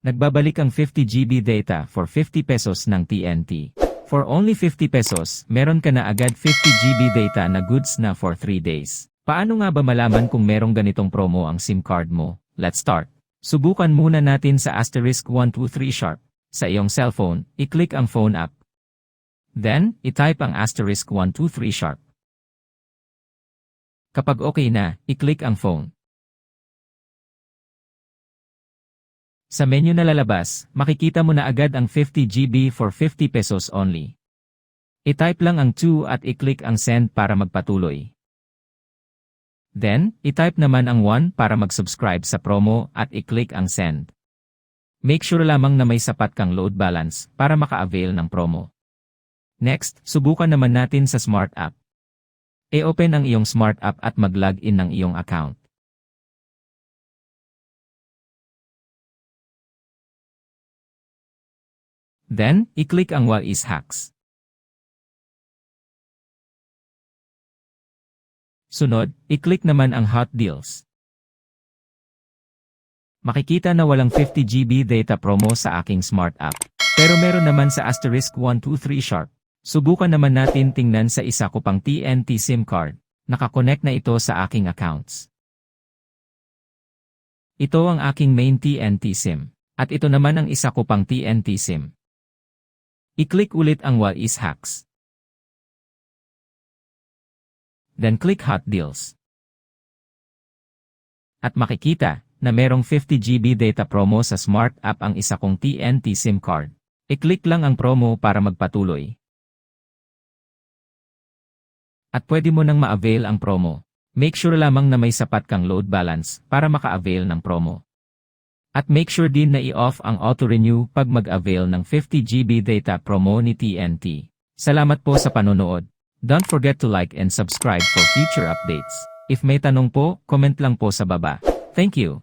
Nagbabalik ang 50 GB data for 50 pesos ng TNT. For only 50 pesos, meron ka na agad 50 GB data na goods na for 3 days. Paano nga ba malaman kung merong ganitong promo ang SIM card mo? Let's start. Subukan muna natin sa asterisk 123 sharp. Sa iyong cellphone, i-click ang phone app. Then, i-type ang asterisk 123 sharp. Kapag okay na, i-click ang phone. Sa menu na lalabas, makikita mo na agad ang 50 GB for 50 pesos only. I-type lang ang 2 at i-click ang send para magpatuloy. Then, i-type naman ang 1 para mag-subscribe sa promo at i-click ang send. Make sure lamang na may sapat kang load balance para maka-avail ng promo. Next, subukan naman natin sa Smart App. I-open ang iyong Smart App at mag-log in ng iyong account. Then, i-click ang What is Hacks. Sunod, i-click naman ang Hot Deals. Makikita na walang 50 GB data promo sa aking smart app. Pero meron naman sa asterisk 123 sharp. Subukan naman natin tingnan sa isa ko pang TNT SIM card. Nakakonect na ito sa aking accounts. Ito ang aking main TNT SIM. At ito naman ang isa ko pang TNT SIM. I-click ulit ang What is Hacks. Then click Hot Deals. At makikita na merong 50 GB data promo sa Smart App ang isa kong TNT SIM card. I-click lang ang promo para magpatuloy. At pwede mo nang ma-avail ang promo. Make sure lamang na may sapat kang load balance para maka-avail ng promo. At make sure din na i-off ang auto-renew pag mag-avail ng 50 GB data promo ni TNT. Salamat po sa panonood. Don't forget to like and subscribe for future updates. If may tanong po, comment lang po sa baba. Thank you.